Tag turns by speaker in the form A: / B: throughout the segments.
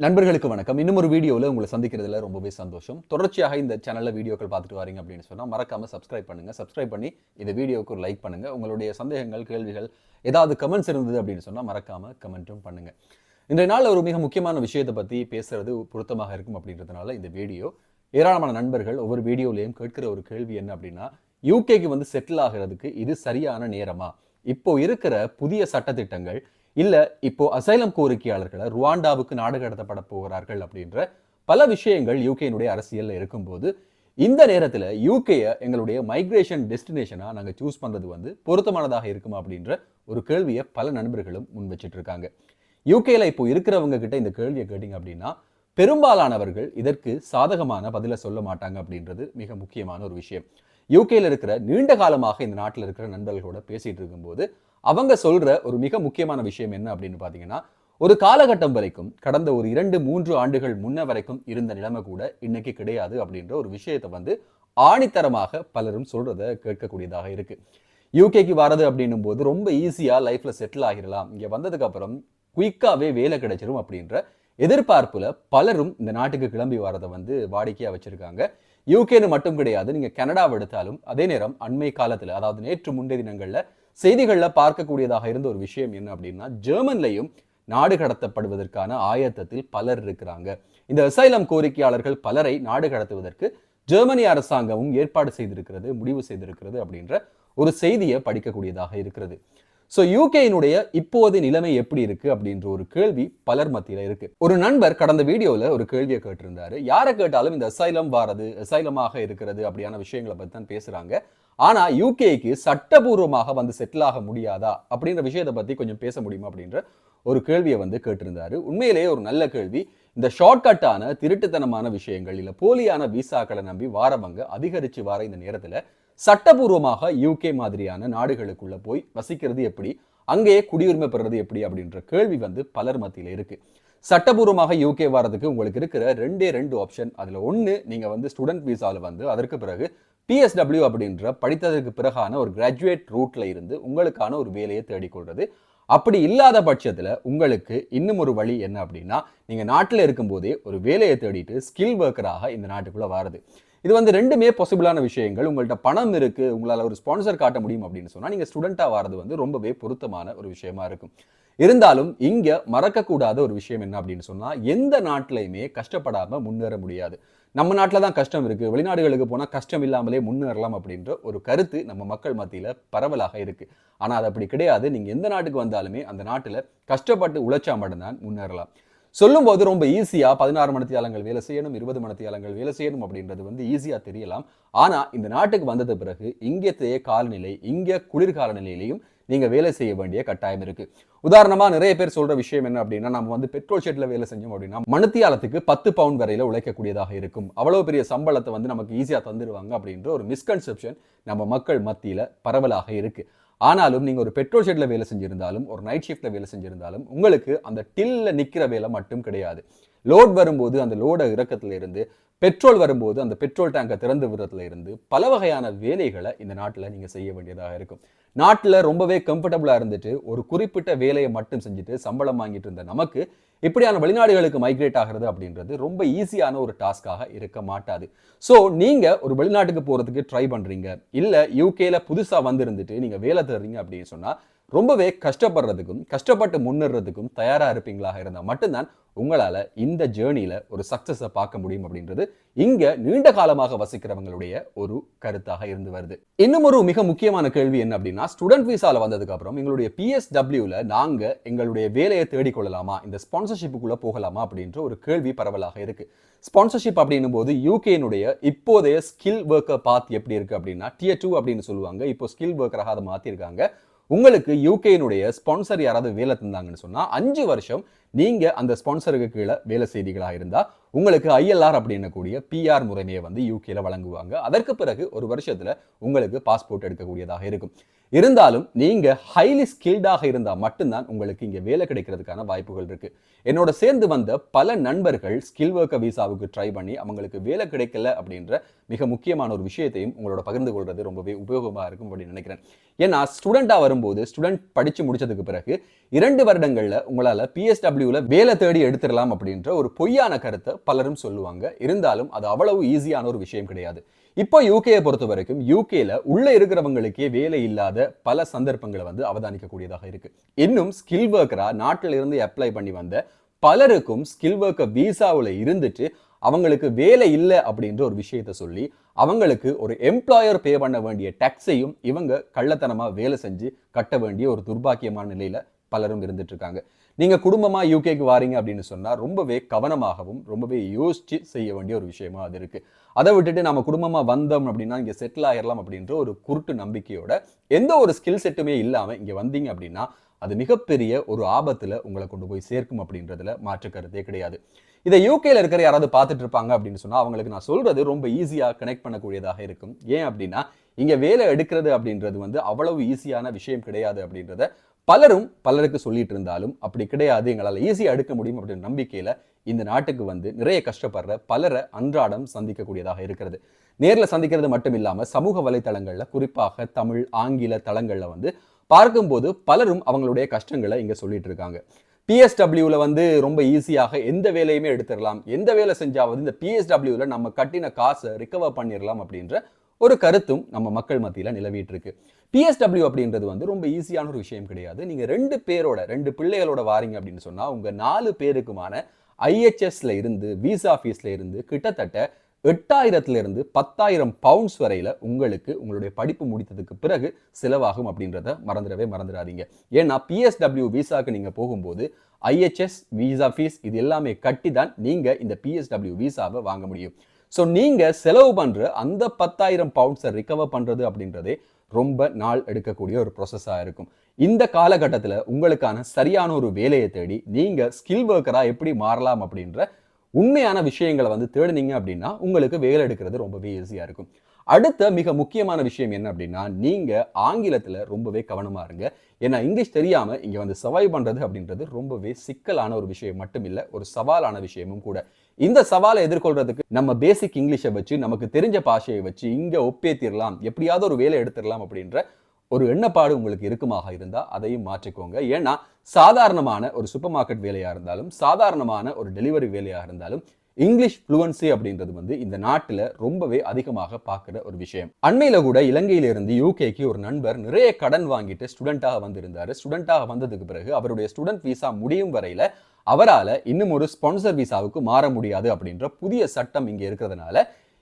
A: நண்பர்களுக்கு வணக்கம். இன்னும் ஒரு வீடியோவில் உங்களை சந்திக்கிறதுல ரொம்பவே சந்தோஷம். தொடர்ச்சியாக இந்த சேனலில் வீடியோக்கள் பார்த்துட்டு வரீங்க அப்படின்னு சொன்னால் மறக்காம சப்ஸ்கிரைப் பண்ணுங்கள் சப்ஸ்கிரைப் பண்ணி இந்த வீடியோவுக்கு ஒரு லைக் பண்ணுங்க. உங்களுடைய சந்தேகங்கள் கேள்விகள் ஏதாவது கமெண்ட்ஸ் இருந்தது அப்படின்னு சொன்னால் மறக்காம கமெண்ட்டும் பண்ணுங்கள் இன்றைய நாள் ஒரு மிக முக்கியமான விஷயத்தை பற்றி பேசுறது பொருத்தமாக இருக்கும் அப்படின்றதுனால இந்த வீடியோ ஏராளமான நண்பர்கள் ஒவ்வொரு வீடியோலையும் கேட்கிற ஒரு கேள்வி என்ன அப்படின்னா யூகேக்கு வந்து செட்டில் ஆகிறதுக்கு இது சரியான நேரமா? இப்போ இருக்கிற புதிய சட்டத்திட்டங்கள் இல்ல இப்போ அசைலம் கோரிக்கையாளர்களை ருவாண்டாவுக்கு நாடு கடத்தப்பட போகிறார்கள் அப்படின்ற பல விஷயங்கள் யூகேனுடைய அரசியலில் இருக்கும்போது இந்த நேரத்துல யூகேயை எங்களுடைய மைக்ரேஷன் டெஸ்டினேஷனா நாங்க சூஸ் பண்றது வந்து பொருத்தமானதாக இருக்குமா அப்படின்ற ஒரு கேள்வியை பல நண்பர்களும் முன் வச்சிட்டு இருக்காங்க யூகேல இப்போ இருக்கிறவங்க கிட்ட இந்த கேள்வியை கேட்டிங்க அப்படின்னா பெரும்பாலானவர்கள் இதற்கு சாதகமான பதிலை சொல்ல மாட்டாங்க அப்படின்றது மிக முக்கியமான ஒரு விஷயம். யூகேல இருக்கிற நீண்ட காலமாக இந்த நாட்டில் இருக்கிற நண்பர்களோட பேசிட்டு இருக்கும்போது அவங்க சொல்ற ஒரு மிக முக்கியமான விஷயம் என்ன அப்படின்னு பார்த்தீங்கன்னா ஒரு காலகட்டம் வரைக்கும் கடந்த ஒரு இரண்டு மூன்று ஆண்டுகள் முன்ன வரைக்கும் இருந்த நிலைமை கூட இன்னைக்கு கிடையாது அப்படின்ற ஒரு விஷயத்தை வந்து ஆணித்தரமாக பலரும் சொல்றத கேட்கக்கூடியதாக இருக்கு. யூகேக்கு வரது அப்படின்னும் போது ரொம்ப ஈஸியாக லைஃப்பில் செட்டில் ஆகிடலாம். இங்கே வந்ததுக்கு அப்புறம் வேலை கிடைச்சிரும் அப்படின்ற எதிர்பார்ப்பில் பலரும் இந்த நாட்டுக்கு கிளம்பி வரதை வந்து வாடிக்கையாக வச்சுருக்காங்க. யூகேன்னு மட்டும் கிடையாது. நீங்கள் கனடாவை எடுத்தாலும் அதே நேரம் அண்மை காலத்தில் அதாவது நேற்று முந்தைய தினங்களில் செய்திகள்ல பார்க்கக்கூடியதாக இருந்த ஒரு விஷயம் என்ன அப்படின்னா ஜெர்மன்லையும் நாடு கடத்தப்படுவதற்கான ஆயத்தத்தில் பலர் இருக்கிறாங்க. இந்த அசைலம் கோரிக்கையாளர்கள் பலரை நாடு கடத்துவதற்கு ஜெர்மனி அரசாங்கமும் ஏற்பாடு செய்திருக்கிறது முடிவு செய்திருக்கிறது அப்படின்ற ஒரு செய்தியை படிக்கக்கூடியதாக இருக்கிறது. ஸோ யூகேயினுடைய இப்போது நிலைமை எப்படி இருக்கு அப்படின்ற ஒரு கேள்வி பலர் மத்தியில இருக்கு. ஒரு நண்பர் கடந்த வீடியோவில் ஒரு கேள்வியை கேட்டிருந்தாரு. யாரை கேட்டாலும் இந்த அசைலம் வாரது அசைலமாக இருக்கிறது அப்படியான விஷயங்களை பத்தி தான் பேசுறாங்க. ஆனா யூகேக்கு சட்டபூர்வமாக வந்து செட்டில் ஆக முடியாதா? அப்படின்ற விஷயத்தை பத்தி கொஞ்சம் பேச முடியுமா அப்படின்ற ஒரு கேள்வியை வந்து கேட்டிருந்தாரு. உண்மையிலேயே ஒரு நல்ல கேள்வி. இந்த ஷார்ட்கட்டான திருட்டுத்தனமான விஷயங்கள் இல்லை போலியான விசாக்களை நம்பி வாரவங்க அதிகரிச்சு வார இந்த நேரத்துல சட்டபூர்வமாக யூகே மாதிரியான நாடுகளுக்குள்ள போய் வசிக்கிறது எப்படி? அங்கேயே குடியுரிமை பெறுறது எப்படி? அப்படின்ற கேள்வி வந்து பலர் மத்தியில் இருக்கு. சட்டபூர்வமாக யூகே வரதுக்கு உங்களுக்கு இருக்கிற ரெண்டே ரெண்டு ஆப்ஷன் அதுல ஒன்று நீங்க வந்து ஸ்டூடெண்ட் விசாவில் வந்து அதற்கு பிறகு பிஎஸ்டபிள்யூ அப்படின்ற படித்ததற்கு பிறகான ஒரு கிராஜுவேட் ரூட்ல இருந்து உங்களுக்கான ஒரு வேலையை தேடிக்கொள்றது. அப்படி இல்லாத பட்சத்தில் உங்களுக்கு இன்னும் ஒரு வழி என்ன அப்படின்னா நீங்கள் நாட்டில் இருக்கும்போதே ஒரு வேலையை தேடிட்டு ஸ்கில் ஒர்க்கராக இந்த நாட்டுக்குள்ளே வருது. இது வந்து ரெண்டுமே பாசிபிளான விஷயங்கள். உங்கள்கிட்ட பணம் இருக்கு உங்களால் ஒரு ஸ்பான்சர் காட்ட முடியும் அப்படின்னு சொன்னால் நீங்கள் ஸ்டூடெண்ட்டாக வரது வந்து ரொம்பவே பொருத்தமான ஒரு விஷயமா இருக்கும். இருந்தாலும் இங்க மறக்கக்கூடாத ஒரு விஷயம் என்ன அப்படின்னு சொன்னா எந்த நாட்டிலையுமே கஷ்டப்படாம முன்னேற முடியாது. நம்ம நாட்டில் தான் கஷ்டம் இருக்குது வெளிநாடுகளுக்கு போனால் கஷ்டம் இல்லாமலே முன்னேறலாம் அப்படின்ற ஒரு கருத்து நம்ம மக்கள் மத்தியில் பரவலாக இருக்குது ஆனால் அது அப்படி கிடையாது. நீங்கள் எந்த நாட்டுக்கு வந்தாலுமே அந்த நாட்டில் கஷ்டப்பட்டு உழைச்சா மட்டும்தான் முன்னேறலாம். சொல்லும்போது ரொம்ப ஈஸியாக பதினாறு மணித்தியாலங்கள் வேலை செய்யணும் இருபது மணித்தியாலங்கள் வேலை செய்யணும் அப்படின்றது வந்து ஈஸியாக தெரியலாம். ஆனால் இந்த நாட்டுக்கு வந்தது பிறகு இங்கத்தைய காலநிலை இங்கே குளிர்கால நிலையிலையும் நீங்கள் வேலை செய்ய வேண்டிய கட்டாயம் இருக்குது உதாரணமாக நிறைய பேர் சொல்கிற விஷயம் என்ன அப்படின்னா நம்ம வந்து பெட்ரோல் ஷெட்டில் வேலை செஞ்சோம் அப்படின்னா மனுத்தியாலத்துக்கு பத்து பவுண்ட் வரையில் உழைக்கக்கூடியதாக இருக்கும். அவ்வளோ பெரிய சம்பளத்தை வந்து நமக்கு ஈஸியாக தந்துடுவாங்க அப்படின்ற ஒரு மிஸ்கன்செப்ஷன் நம்ம மக்கள் மத்தியில் பரவலாக இருக்குது ஆனாலும் நீங்கள் ஒரு பெட்ரோல் ஷெட்டில் வேலை செஞ்சிருந்தாலும் ஒரு நைட் ஷிஃப்ட்டில் வேலை செஞ்சிருந்தாலும் உங்களுக்கு அந்த டில்ல நிற்கிற வேலை மட்டும் கிடையாது. லோட் வரும்போது அந்த லோட இறக்கத்துல இருந்து பெட்ரோல் வரும்போது அந்த பெட்ரோல் டேங்கை திறந்து விடுறதுல இருந்து பல வகையான வேலைகளை இந்த நாட்டில் நீங்க செய்ய வேண்டியதாக இருக்கும். நாட்டில் ரொம்பவே கம்ஃபர்டபுளாக இருந்துட்டு ஒரு குறிப்பிட்ட வேலையை மட்டும் செஞ்சுட்டு சம்பளம் வாங்கிட்டு இருந்த நமக்கு இப்படியான வெளிநாடுகளுக்கு மைக்ரேட் ஆகிறது அப்படின்றது ரொம்ப ஈஸியான ஒரு டாஸ்க்காக இருக்க மாட்டாது. ஸோ நீங்க ஒரு வெளிநாட்டுக்கு போறதுக்கு ட்ரை பண்றீங்க. இல்ல யூகேல புதுசா வந்திருந்துட்டு நீங்க வேலை தர்றீங்க அப்படின்னு சொன்னால் ரொம்பவே கஷ்டப்படுறதுக்கும் கஷ்டப்பட்டு முன்னேறதுக்கும் தயாராக இருப்பீங்களாக இருந்தால் மட்டும்தான் உங்களால் இந்த ஜேர்னியில் ஒரு சக்ஸஸை பார்க்க முடியும் அப்படின்றது இங்கே நீண்ட காலமாக வசிக்கிறவங்களுடைய ஒரு கருத்தாக இருந்து வருது. இன்னும் ஒரு மிக முக்கியமான கேள்வி என்ன அப்படின்னா ஸ்டூடெண்ட் விசாவில் வந்ததுக்கப்புறம் எங்களுடைய பிஎஸ்டபிள்யூவில் நாங்கள் எங்களுடைய வேலையை தேடிக்கொள்ளலாமா இந்த ஸ்பான்சர்ஷிப்புக்குள்ளே போகலாமா? அப்படின்ற ஒரு கேள்வி பரவலாக இருக்குது ஸ்பான்சர்ஷிப் அப்படின்னும் போது யூகேனுடைய இப்போதைய ஸ்கில் ஒர்க்கர் பாத் எப்படி இருக்குது அப்படின்னா டியர் டூ அப்படின்னு சொல்லுவாங்க. இப்போ ஸ்கில் ஒர்க்கராக அதை மாற்றிருக்காங்க உங்களுக்கு யூகேனுடைய ஸ்பான்சர் யாராவது வேலை தந்தாங்கன்னு சொன்னா அஞ்சு வருஷம் நீங்க அந்த ஸ்பான்சருக்கு கீழே வேலை செய்திகளா இருந்தா உங்களுக்கு ஐஎல்ஆர் அப்படின்னக்கூடிய பிஆர் முறைமையை வந்து யூகேல வழங்குவாங்க. அதற்கு பிறகு ஒரு வருஷத்துல உங்களுக்கு பாஸ்போர்ட் எடுக்கக்கூடியதாக இருக்கும். இருந்தாலும் நீங்கள் ஹைலி ஸ்கில்டாக இருந்தால் மட்டும்தான் உங்களுக்கு இங்கே வேலை கிடைக்கிறதுக்கான வாய்ப்புகள் இருக்குது என்னோட சேர்ந்து வந்த பல நண்பர்கள் ஸ்கில் ஒர்க்கர் விசாவுக்கு ட்ரை பண்ணி அவங்களுக்கு வேலை கிடைக்கல அப்படின்ற மிக முக்கியமான ஒரு விஷயத்தையும் உங்களோட பகிர்ந்து கொள்வது ரொம்பவே உபயோகமாக இருக்கும் அப்படின்னு நினைக்கிறேன். ஏன்னா ஸ்டூடெண்ட்டாக வரும்போது ஸ்டூடெண்ட் படிச்சு முடிச்சதுக்கு பிறகு இரண்டு வருடங்களில் உங்களால் பிஎஸ்டபிள்யூவில் வேலை தேடி எடுத்துடலாம் அப்படின்ற ஒரு பொய்யான கருத்தை பலரும் சொல்லுவாங்க. இருந்தாலும் அது அவ்வளவு ஈஸியான ஒரு விஷயம் கிடையாது. இப்போ யூகேயை பொறுத்த வரைக்கும் யூகேல உள்ள இருக்கிறவங்களுக்கே வேலை இல்லாத பல சந்தர்ப்பங்களை வந்து அவதானிக்கக்கூடியதாக இருக்கு. இன்னும் ஸ்கில் ஒர்க்கரா நாட்டில இருந்து அப்ளை பண்ணி வந்த பலருக்கும் ஸ்கில் ஒர்க்கர் வீசாவில் இருந்துட்டு அவங்களுக்கு வேலை இல்லை அப்படின்ற ஒரு விஷயத்த சொல்லி அவங்களுக்கு ஒரு எம்ப்ளாயர் பே பண்ண வேண்டிய டேக்ஸையும் இவங்க கள்ளத்தனமா வேலை செஞ்சு கட்ட வேண்டிய ஒரு துர்பாக்கியமான நிலையில் பலரும் இருந்துட்டு இருக்காங்க. நீங்கள் குடும்பமாக யூகேக்கு வாரீங்க அப்படின்னு சொன்னால் ரொம்பவே கவனமாகவும் ரொம்பவே யோசித்து செய்ய வேண்டிய ஒரு விஷயமா அது இருக்குது அதை விட்டுட்டு நம்ம குடும்பமாக வந்தோம் அப்படின்னா இங்கே செட்டில் ஆகிடலாம் அப்படின்ற ஒரு குருட்டு நம்பிக்கையோட எந்த ஒரு ஸ்கில் செட்டுமே இல்லாமல் இங்கே வந்தீங்க அப்படின்னா அது மிகப்பெரிய ஒரு ஆபத்தில் உங்களை கொண்டு போய் சேர்க்கும் அப்படின்றதுல மாற்று கருத்தே கிடையாது. இதை யூகேல இருக்கிற யாராவது பார்த்துட்டு இருப்பாங்க அப்படின்னு சொன்னால் அவங்களுக்கு நான் சொல்றது ரொம்ப ஈஸியாக கனெக்ட் பண்ணக்கூடியதாக இருக்கும். ஏன் அப்படின்னா இங்கே வேலை எடுக்கிறது அப்படின்றது வந்து அவ்வளவு ஈஸியான விஷயம் கிடையாது அப்படின்றத பலரும் பலருக்கு சொல்லிட்டு இருந்தாலும் அப்படி கிடையாது எங்களால் ஈஸியாக எடுக்க முடியும் அப்படின்ற நம்பிக்கையில் இந்த நாட்டுக்கு வந்து நிறைய கஷ்டப்படுற பலரை அன்றாடம் சந்திக்கக்கூடியதாக இருக்கிறது. நேரில் சந்திக்கிறது மட்டும் இல்லாமல் சமூக வலைத்தளங்களில் குறிப்பாக தமிழ் ஆங்கில தளங்களில் வந்து பார்க்கும்போது பலரும் அவங்களுடைய கஷ்டங்களை இங்கே சொல்லிட்டு இருக்காங்க பிஎஸ்டபிள்யூவில் வந்து ரொம்ப ஈஸியாக எந்த வேலையுமே எடுத்துடலாம். எந்த வேலை செஞ்சாவது இந்த பிஎஸ்டபிள்யூவில் நம்ம கட்டின காசை ரிகவர் பண்ணிடலாம் அப்படின்ற ஒரு கருத்தும் நம்ம மக்கள் மத்தியில் நிலவிட்டு இருக்கு பிஎஸ்டபிள்யூ அப்படின்றது வந்து ரொம்ப ஈஸியான ஒரு விஷயம் கிடையாது. நீங்கள் ரெண்டு பேரோட ரெண்டு பிள்ளைகளோட வாரீங்க அப்படின்னு சொன்னால் உங்கள் நாலு பேருக்குமான ஐஹெச்எஸ்ல இருந்து விசா ஃபீஸ்ல இருந்து கிட்டத்தட்ட எட்டாயிரத்துலேருந்து பத்தாயிரம் பவுண்ட்ஸ் வரையில் உங்களுக்கு உங்களுடைய படிப்பு முடித்ததுக்கு பிறகு செலவாகும் அப்படின்றத மறந்துடவே மறந்துடாதீங்க. ஏன்னா பிஎஸ்டபிள்யூ விசாக்கு நீங்கள் போகும்போது ஐஹெச்எஸ் விசா ஃபீஸ் இது எல்லாமே கட்டி தான் நீங்கள் இந்த பிஎஸ்டபிள்யூ விசாவை வாங்க முடியும். ஸோ நீங்கள் செலவு பண்ணுற அந்த பத்தாயிரம் பவுண்ட்ஸை ரிகவர் பண்ணுறது அப்படின்றதே ரொம்ப நாள் எடுக்கக்கூடிய ஒரு ப்ரொசஸாக இருக்கும். இந்த காலகட்டத்தில் உங்களுக்கான சரியான ஒரு வேலையை தேடி நீங்கள் ஸ்கில் ஒர்க்கராக எப்படி மாறலாம் அப்படின்ற உண்மையான விஷயங்களை வந்து தேடினீங்க அப்படின்னா உங்களுக்கு வேலை எடுக்கிறது ரொம்பவே ஈஸியாக இருக்கும். அடுத்த மிக முக்கியமான விஷயம் என்ன அப்படின்னா நீங்கள் ஆங்கிலத்தில் ரொம்பவே கவனமா இருங்க. ஏன்னா இங்கிலீஷ் தெரியாமல் இங்கே வந்து சர்வை பண்ணுறது அப்படின்றது ரொம்பவே சிக்கலான ஒரு விஷயம் மட்டும் இல்லை ஒரு சவாலான விஷயமும் கூட. இந்த சவாலை எதிர்கொள்றதுக்கு நம்ம பேசிக் இங்கிலீஷை வச்சு நமக்கு தெரிஞ்ச பாஷையை வச்சு இங்கே ஒப்பேத்திடலாம் எப்படியாவது ஒரு வேலை எடுத்துடலாம் அப்படின்ற ஒரு எண்ணப்பாடு உங்களுக்கு இருக்குமாக இருந்தால் அதையும் மாற்றிக்கோங்க. ஏன்னா சாதாரணமான ஒரு சூப்பர் மார்க்கெட் வேலையாக இருந்தாலும் சாதாரணமான ஒரு டெலிவரி வேலையாக இருந்தாலும் இங்கிலீஷ் ஃப்ளூவன்சி அப்படின்றது வந்து இந்த நாட்டில் ரொம்பவே அதிகமாக பார்க்குற ஒரு விஷயம். அண்மையில் கூட இலங்கையிலிருந்து யூகேக்கு ஒரு நண்பர் நிறைய கடன் வாங்கிட்டு ஸ்டூடெண்ட்டாக வந்திருந்தார். ஸ்டூடெண்ட்டாக வந்ததுக்கு பிறகு அவருடைய ஸ்டூடெண்ட் விசா முடியும் வரையில் அவரால் இன்னும் ஒரு ஸ்பான்சர் விசாவுக்கு மாற முடியாது அப்படின்ற புதிய சட்டம் இங்கே இருக்கிறதுனால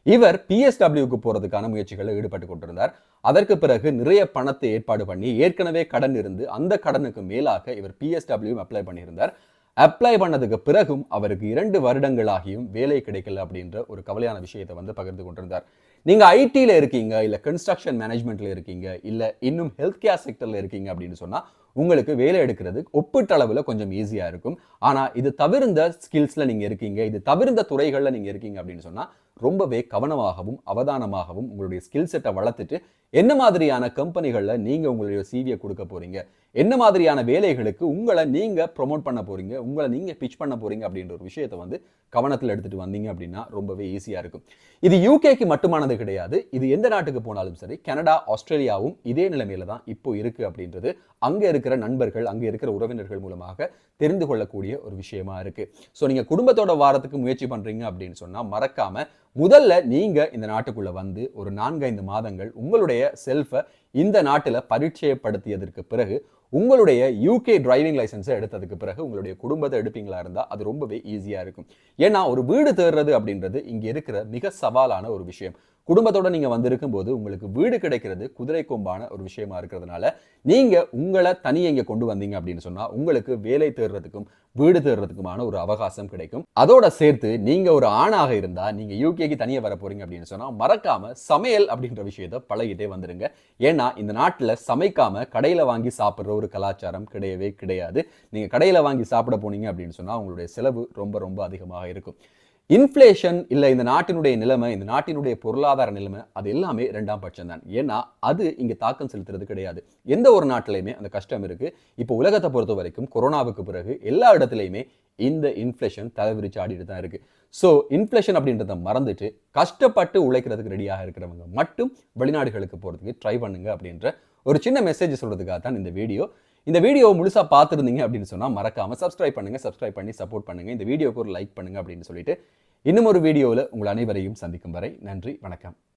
A: இவர் பிஎஸ்டபிள்யூக்கு போகிறதுக்கான முயற்சிகளில் ஈடுபட்டு கொண்டிருந்தார். அதற்கு பிறகு நிறைய பணத்தை ஏற்பாடு பண்ணி ஏற்கனவே கடன் இருந்து அந்த கடனுக்கு மேலாக இவர் பிஎஸ்டபிள்யூ அப்ளை பண்ணியிருந்தார். அப்ளை பண்ணதுக்கு பிறகும் அவருக்கு இரண்டு வருடங்களாகியும் வேலை கிடைக்கல அப்படின்ற ஒரு கவலையான விஷயத்தை வந்து பகிர்ந்து கொண்டிருந்தார். நீங்க ஐடியில் இருக்கீங்க இல்ல கன்ஸ்ட்ரக்ஷன் மேனேஜ்மெண்ட்ல இருக்கீங்க இல்ல இன்னும் ஹெல்த் கேர் செக்டரில் இருக்கீங்க அப்படின்னு சொன்னா உங்களுக்கு வேலை எடுக்கிறது ஒப்பீட்டளவில் கொஞ்சம் ஈஸியாக இருக்கும். ஆனால் இது தவிர்ந்த ஸ்கில்ஸில் நீங்கள் இருக்கீங்க இது தவிர்ந்த துறைகளில் நீங்கள் இருக்கீங்க அப்படின்னு சொன்னால் ரொம்பவே கவனமாகவும் அவதானமாகவும் உங்களுடைய ஸ்கில் செட்டை வளர்த்துட்டு என்ன மாதிரியான கம்பெனிகளில் நீங்கள் உங்களுடைய சிவியை கொடுக்க போகிறீங்க என்ன மாதிரியான வேலைகளுக்கு உங்களை நீங்கள் ப்ரொமோட் பண்ண போகிறீங்க உங்களை நீங்கள் பிச் பண்ண போகிறீங்க அப்படின்ற ஒரு விஷயத்தை வந்து கவனத்தில் எடுத்துகிட்டு வந்தீங்க அப்படின்னா ரொம்பவே ஈஸியாக இருக்கும். இது யூகேக்கு மட்டுமானது கிடையாது. இது எந்த நாட்டுக்கு போனாலும் சரி கனடா ஆஸ்திரேலியாவும் இதே நிலைமையில தான் இப்போ இருக்குது அப்படின்றது அங்கே இருக்கிற நண்பர்கள் அங்கே இருக்கிற உறவினர்கள் மூலமாக தெரிந்து கொள்ளக்கூடிய ஒரு விஷயமா இருக்குது ஸோ நீங்கள் குடும்பத்தோட வாரத்துக்கு முயற்சி பண்ணுறீங்க அப்படின்னு சொன்னால் மறக்காம முதல்ல நீங்கள் இந்த நாட்டுக்குள்ளே வந்து ஒரு நான்கைந்து மாதங்கள் உங்களுடைய செல்ஃபை இந்த நாட்டில் பரிச்சயப்படுத்தியதற்கு பிறகு உங்களுடைய யூகே டிரைவிங் லைசன்ஸை எடுத்ததுக்கு பிறகு உங்களுடைய குடும்பத்தை எடுப்பீங்களா இருந்தால் அது ரொம்பவே ஈஸியாக இருக்கும். ஏன்னா ஒரு வீடு தேடுறது அப்படின்றது இங்கே இருக்கிற மிக சவாலான ஒரு விஷயம். குடும்பத்தோட நீங்க வந்திருக்கும் போது உங்களுக்கு வீடு கிடைக்கிறது குதிரை கொம்பான ஒரு விஷயமா இருக்கிறதுனால நீங்க உங்களை தனியே இங்க கொண்டு வந்தீங்க அப்படின்னு சொன்னா உங்களுக்கு வேலை தேடுறதுக்கும் வீடு தேடுறதுக்குமான ஒரு அவகாசம் கிடைக்கும். அதோட சேர்த்து நீங்க ஒரு ஆணாக இருந்தா நீங்க யூகேக்கு தனியே வர போறீங்க அப்படின்னு சொன்னா மறக்காம சமையல் அப்படின்ற விஷயத்த பழகிட்டே வந்துருங்க. ஏன்னா இந்த நாட்டில் சமைக்காம கடையில வாங்கி சாப்பிட்ற ஒரு கலாச்சாரம் கிடையவே கிடையாது. நீங்க கடையில வாங்கி சாப்பிட போனீங்க அப்படின்னு சொன்னா உங்களுடைய செலவு ரொம்ப ரொம்ப அதிகமாக இருக்கும். இன்ஃப்ளேஷன் இல்லை இந்த நாட்டினுடைய நிலைமை இந்த நாட்டினுடைய பொருளாதார நிலைமை அது எல்லாமே ரெண்டாம் பட்சம் தான் ஏன்னா அது இங்கே தாக்கம் செலுத்துறது கிடையாது. எந்த ஒரு நாட்டிலையுமே அந்த கஷ்டம் இருக்குது இப்போ உலகத்தை பொறுத்த வரைக்கும் கொரோனாவுக்கு பிறகு எல்லா இடத்துலையுமே இந்த இன்ஃப்ளேஷன் தலைவிரிச்சு ஆடிட்டு தான் இருக்கு. ஸோ இன்ஃப்ளேஷன் அப்படின்றத மறந்துட்டு கஷ்டப்பட்டு உழைக்கிறதுக்கு ரெடியாக இருக்கிறவங்க மட்டும் வெளிநாடுகளுக்கு போகிறதுக்கு ட்ரை பண்ணுங்க அப்படின்ற ஒரு சின்ன மெசேஜ் சொல்கிறதுக்காக தான் இந்த வீடியோ இந்த வீடியோவை முழுசா பார்த்துருந்தீங்க அப்படின்னு சொன்னா மறக்காம சப்ஸ்கிரைப் பண்ணுங்க சப்ஸ்கிரைப் பண்ணி சப்போர்ட் பண்ணுங்க. இந்த வீடியோக்கு ஒரு லைக் பண்ணுங்கள் அப்படின்னு சொல்லிட்டு இன்னும் ஒரு வீடியோவில் உங்கள் அனைவரையும் சந்திக்கும் வரை நன்றி வணக்கம்.